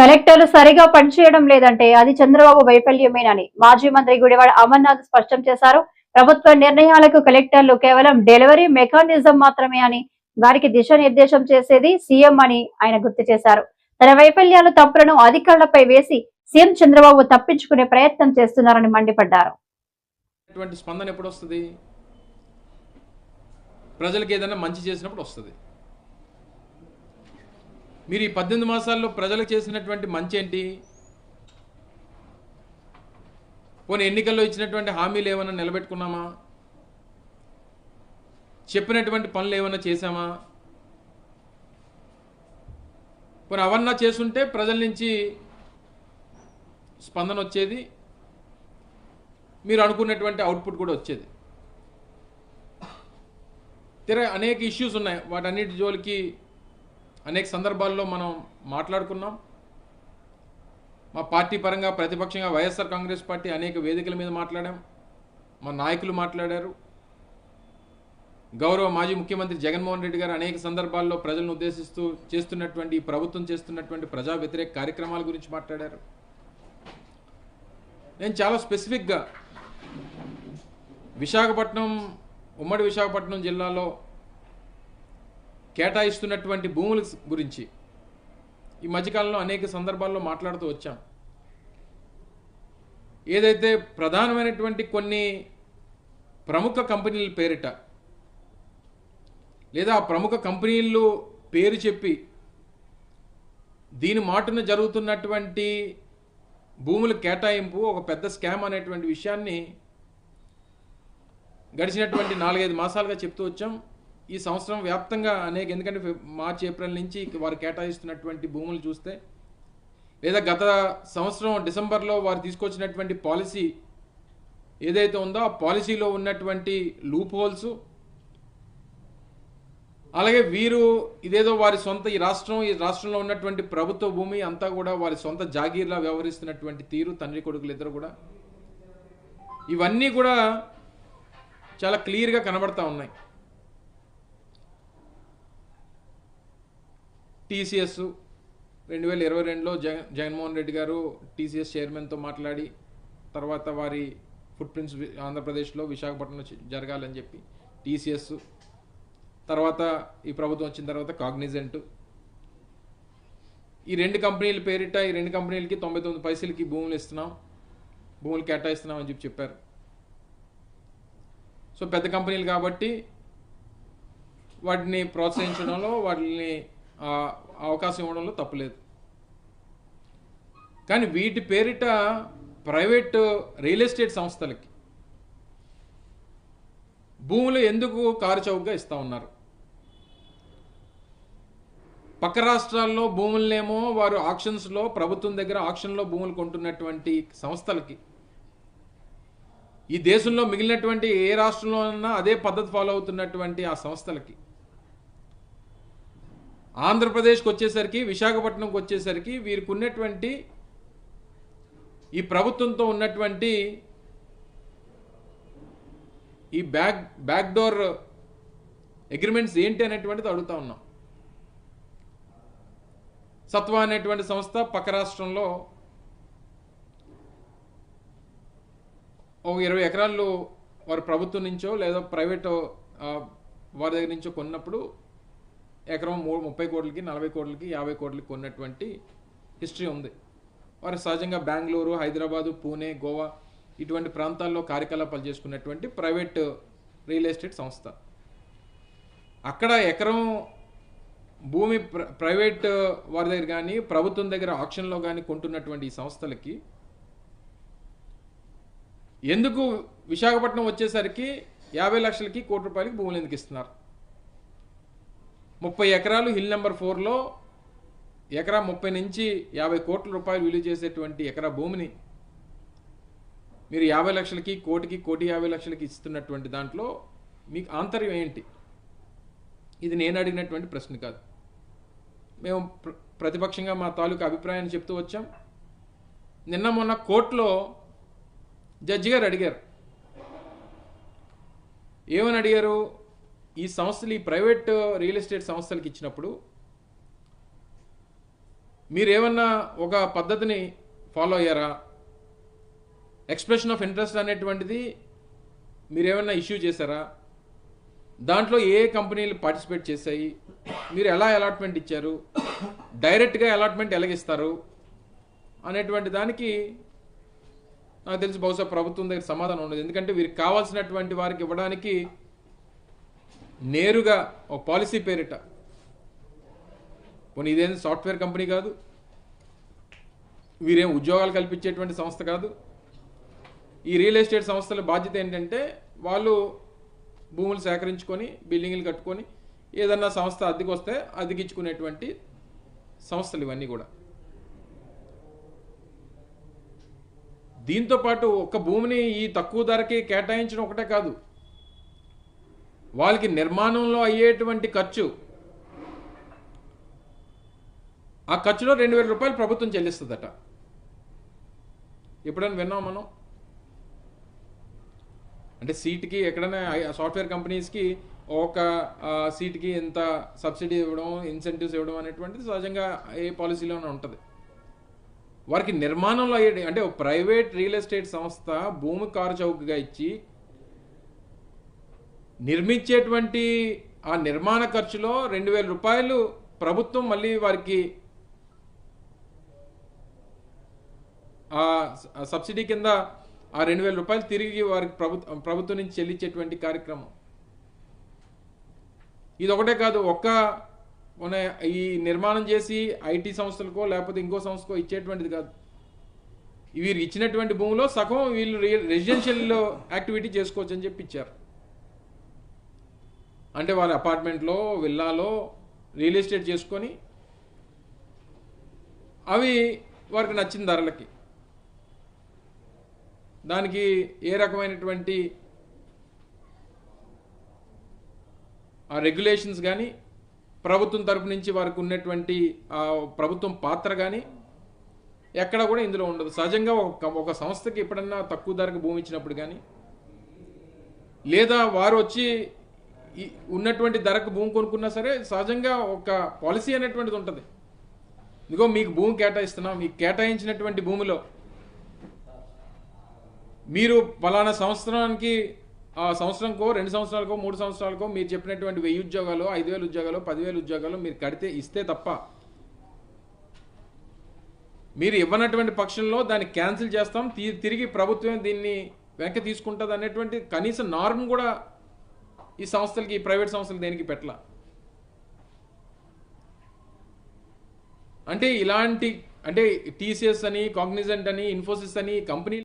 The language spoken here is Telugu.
కలెక్టర్లు సరిగా పనిచేయడం లేదంటే అది చంద్రబాబు వైఫల్యమేనని మాజీ మంత్రి గుడివాడ అమర్నాథ్ స్పష్టం చేశారు. ప్రభుత్వ నిర్ణయాలకు కలెక్టర్లు కేవలం డెలివరీ మెకానిజం మాత్రమే అని వారికి దిశానిర్దేశం చేసేది సీఎం అని ఆయన గుర్తు చేశారు. తన వైఫల్యాలు తప్పులను అధికారులపై వేసి సీఎం చంద్రబాబు తప్పించుకునే ప్రయత్నం చేస్తున్నారని మండిపడ్డారు. స్పందన ఎప్పుడు వస్తుంది? ప్రజలకు ఏదైనా మంచి చేసినప్పుడు వస్తుంది. మీరు ఈ పద్దెనిమిది మాసాల్లో ప్రజలకు చేసినటువంటి మంచి ఏంటి పోనీ ఎన్నికల్లో ఇచ్చినటువంటి హామీలు ఏమైనా నిలబెట్టుకున్నామా? చెప్పినటువంటి పనులు ఏమైనా చేశామా? పోనీ అవన్నా చేస్తుంటే ప్రజల నుంచి స్పందన వచ్చేది మీరు అనుకున్నటువంటి అవుట్పుట్ కూడా వచ్చేది. తెర అనేక ఇష్యూస్ ఉన్నాయి వాటన్నిటి జోలికి అనేక సందర్భాల్లో మనం మాట్లాడుకున్నాం. మా పార్టీ పరంగా ప్రతిపక్షంగా వైఎస్ఆర్ కాంగ్రెస్ పార్టీ అనేక వేదికల మీద మాట్లాడాం. మా నాయకులు మాట్లాడారు. గౌరవ మాజీ ముఖ్యమంత్రి జగన్మోహన్ రెడ్డి గారు అనేక సందర్భాల్లో ప్రజలను ఉద్దేశిస్తూ చేస్తున్నటువంటి ఈ ప్రభుత్వం చేస్తున్నటువంటి ప్రజా వ్యతిరేక కార్యక్రమాల గురించి మాట్లాడారు. నేను చాలా స్పెసిఫిక్గా విశాఖపట్నం ఉమ్మడి విశాఖపట్నం జిల్లాలో కేటాయిస్తున్నటువంటి భూముల గురించి ఈ మధ్యకాలంలో అనేక సందర్భాల్లో మాట్లాడుతూ వచ్చాం. ఏదైతే ప్రధానమైనటువంటి కొన్ని ప్రముఖ కంపెనీల పేరిట లేదా ప్రముఖ కంపెనీలు పేరు చెప్పి దీని మాటున జరుగుతున్నటువంటి భూముల కేటాయింపు ఒక పెద్ద స్కామ్ అనేటువంటి విషయాన్ని గడిచినటువంటి నాలుగైదు మాసాలుగా చెప్తూ వచ్చాం. ఈ సంవత్సరం వ్యాప్తంగా అనేక ఎందుకంటే మార్చి ఏప్రిల్ నుంచి వారు కేటాయిస్తున్నటువంటి భూములు చూస్తే లేదా గత సంవత్సరం డిసెంబర్లో వారు తీసుకొచ్చినటువంటి పాలసీ ఏదైతే ఉందో ఆ పాలసీలో ఉన్నటువంటి లూప్ హోల్స్. అలాగే వీరు ఇదేదో వారి సొంత ఈ రాష్ట్రం ఈ రాష్ట్రంలో ఉన్నటువంటి ప్రభుత్వ భూమి అంతా కూడా వారి సొంత జాగీర్లా వ్యవహరిస్తున్నటువంటి తీరు తండ్రి కొడుకులు ఇద్దరు కూడా. ఇవన్నీ కూడా చాలా క్లియర్గా కనబడతా ఉన్నాయి. టీసీఎస్ రెండు వేల ఇరవై రెండులో జగ జగన్మోహన్ రెడ్డి గారు టీసీఎస్ చైర్మన్తో మాట్లాడి తర్వాత వారి ఫుట్ ప్రింట్స్ ఆంధ్రప్రదేశ్లో విశాఖపట్నంలో జరగాలని చెప్పి టీసీఎస్ తర్వాత ఈ ప్రభుత్వం వచ్చిన తర్వాత కాగ్నిజెంట్. ఈ రెండు కంపెనీల పేరిట ఈ రెండు కంపెనీలకి తొంభై తొమ్మిది పైసలకి భూములు ఇస్తున్నాం భూములు కేటాయిస్తున్నాం అని చెప్పి చెప్పారు. సో పెద్ద కంపెనీలు కాబట్టి వాటిని ప్రోత్సహించడంలో వాటిని అవకాశం ఇవ్వడంలో తప్పులేదు. కానీ వీటి పేరిట ప్రైవేట్ రియల్ ఎస్టేట్ సంస్థలకి భూములు ఎందుకు కారు చౌకగా ఇస్తా ఉన్నారు? పక్క రాష్ట్రాల్లో భూములనేమో వారు ఆక్షన్స్లో ప్రభుత్వం దగ్గర ఆక్షన్లో భూములు కొంటున్నటువంటి సంస్థలకి ఈ దేశంలో మిగిలినటువంటి ఏ రాష్ట్రంలో అదే పద్ధతి ఫాలో అవుతున్నటువంటి ఆ సంస్థలకి ఆంధ్రప్రదేశ్కి వచ్చేసరికి విశాఖపట్నంకి వచ్చేసరికి వీరికి ఉన్నటువంటి ఈ ప్రభుత్వంతో ఉన్నటువంటి ఈ బ్యాక్ బ్యాక్ డోర్ అగ్రిమెంట్స్ ఏంటి అనేటువంటిది అడుగుతా ఉన్నాం. సత్వ అనేటువంటి సంస్థ పక్క రాష్ట్రంలో ఒక ఇరవై ఎకరాలు వారి ప్రభుత్వం నుంచో లేదా ప్రైవేట్ వారి దగ్గర నుంచో కొన్నప్పుడు ఎకరం మూడు ముప్పై కోట్లకి నలభై కోట్లకి యాభై కోట్లకి కొన్నటువంటి హిస్టరీ ఉంది. వారు సహజంగా బెంగళూరు హైదరాబాదు పూణే గోవా ఇటువంటి ప్రాంతాల్లో కార్యకలాపాలు చేసుకున్నటువంటి ప్రైవేట్ రియల్ ఎస్టేట్ సంస్థ. అక్కడ ఎకరం భూమి ప్ర ప్రైవేట్ వారి దగ్గర కానీ ప్రభుత్వం దగ్గర ఆక్షన్లో కానీ కొంటున్నటువంటి ఈ సంస్థలకి ఎందుకు విశాఖపట్నం వచ్చేసరికి యాభై లక్షలకి కోటి రూపాయలకి భూములు ఎందుకు ఇస్తున్నారు? ముప్పై ఎకరాలు హిల్ నెంబర్ ఫోర్లో ఎకరా ముప్పై నుంచి యాభై కోట్ల రూపాయలు విలువ చేసేటువంటి ఎకరా భూమిని మీరు యాభై లక్షలకి కోటికి కోటి యాభై లక్షలకి ఇస్తున్నటువంటి దాంట్లో మీకు ఆంతర్యం ఏంటి? ఇది నేను అడిగినటువంటి ప్రశ్న కాదు. మేము ప్ర- ప్రతిపక్షంగా మా తాలూకా అభిప్రాయాన్ని చెప్తూ వచ్చాం. నిన్న మొన్న కోర్టులో జడ్జి గారు అడిగారు. ఏమని అడిగారు? ఈ సంస్థలు ఈ ప్రైవేట్ రియల్ ఎస్టేట్ సంస్థలకు ఇచ్చినప్పుడు మీరు ఏమన్నా ఒక పద్ధతిని ఫాలో అయ్యారా? ఎక్స్ప్రెషన్ ఆఫ్ ఇంట్రెస్ట్ అనేటువంటిది మీరేమన్నా ఇష్యూ చేశారా? దాంట్లో ఏ కంపెనీలు పార్టిసిపేట్ చేశాయి? మీరు ఎలా అలాట్మెంట్ ఇచ్చారు? డైరెక్ట్గా అలాట్మెంట్ ఎలాగిస్తారు? అనేటువంటి దానికి నాకు తెలిసి బహుశా ప్రభుత్వం దగ్గర సమాధానం ఉండదు. ఎందుకంటే వీరికి కావాల్సినటువంటి వారికి ఇవ్వడానికి నేరుగా ఒక పాలసీ పేరిట. పోనీ ఇదేం సాఫ్ట్వేర్ కంపెనీ కాదు? వీరేం ఉద్యోగాలు కల్పించేటువంటి సంస్థ కాదు? ఈ రియల్ ఎస్టేట్ సంస్థల బాధ్యత ఏంటంటే వాళ్ళు భూములు సేకరించుకొని బిల్డింగ్లు కట్టుకొని ఏదన్నా సంస్థ అద్దెకి వస్తే అద్దెకిచ్చుకునేటువంటి సంస్థలు ఇవన్నీ కూడా. దీంతో పాటు ఒక్క భూమిని ఈ తక్కువ ధరకి కేటాయించడం ఒకటే కాదు. వాళ్ళకి నిర్మాణంలో అయ్యేటువంటి ఖర్చు. ఆ ఖర్చులో రెండు వేల రూపాయలు ప్రభుత్వం చెల్లిస్తుందట. ఎప్పుడైనా విన్నాం మనం? అంటే సీట్కి ఎక్కడైనా సాఫ్ట్వేర్ కంపెనీస్కి ఒక సీట్కి ఎంత సబ్సిడీ ఇవ్వడం ఇన్సెంటివ్స్ ఇవ్వడం అనేటువంటిది సహజంగా ఏ పాలసీలోనే ఉంటుంది. వారికి నిర్మాణంలో అయ్యే అంటే ప్రైవేట్ రియల్ ఎస్టేట్ సంస్థ భూమి కారు చౌకగా ఇచ్చి నిర్మించేటువంటి ఆ నిర్మాణ ఖర్చులో రెండు వేల రూపాయలు ప్రభుత్వం మళ్ళీ వారికి ఆ సబ్సిడీ కింద ఆ రెండు వేల రూపాయలు తిరిగి వారికి ప్రభుత్వం ప్రభుత్వం నుంచి చెల్లించేటువంటి కార్యక్రమం. ఇది ఒకటే కాదు ఒక్క మన ఈ నిర్మాణం చేసి ఐటీ సంస్థలకో లేకపోతే ఇంకో సంస్థకో ఇచ్చేటువంటిది కాదు. వీరు ఇచ్చినటువంటి భూమిలో సగం వీళ్ళు రెసిడెన్షియల్ యాక్టివిటీ చేసుకోవచ్చు అని చెప్పి ఇచ్చారు. అంటే వాళ్ళ అపార్ట్మెంట్లో విల్లాలో రియల్ ఎస్టేట్ చేసుకొని అవి వారికి నచ్చిన ధరలకి. దానికి ఏ రకమైనటువంటి ఆ రెగ్యులేషన్స్ కానీ ప్రభుత్వం తరపు నుంచి వారికి ఉన్నటువంటి ఆ ప్రభుత్వం పాత్ర కానీ ఎక్కడ కూడా ఇందులో ఉండదు. సహజంగా ఒక ఒక సంస్థకి ఎప్పుడన్నా తక్కువ ధరకు భూమి ఇచ్చినప్పుడు కానీ లేదా వారు వచ్చి ఈ ఉన్నటువంటి ధరకు భూమి కొనుక్కున్నా సరే సహజంగా ఒక పాలసీ అనేటువంటిది ఉంటుంది. ఇదిగో మీకు భూమి కేటాయిస్తున్నాం. మీకు కేటాయించినటువంటి భూమిలో మీరు పలానా సంవత్సరానికి ఆ సంవత్సరంకో రెండు సంవత్సరాలకో మూడు సంవత్సరాలకో మీరు చెప్పినటువంటి వెయ్యి ఉద్యోగాలు ఐదు వేల ఉద్యోగాలు పదివేల ఉద్యోగాలు మీరు కడితే ఇస్తే తప్ప మీరు ఇవ్వనటువంటి పక్షంలో దాన్ని క్యాన్సిల్ చేస్తాం. తి- తిరిగి ప్రభుత్వం దీన్ని వెనక్కి తీసుకుంటుంది అనేటువంటి కనీస నార్మ్ కూడా ఈ సంస్థలకి ఈ ప్రైవేట్ సంస్థలు దేనికి పెట్టల? అంటే ఇలాంటి అంటే టీసీఎస్ అని కాగ్నిజెంట్ అని ఇన్ఫోసిస్ అని కంపెనీ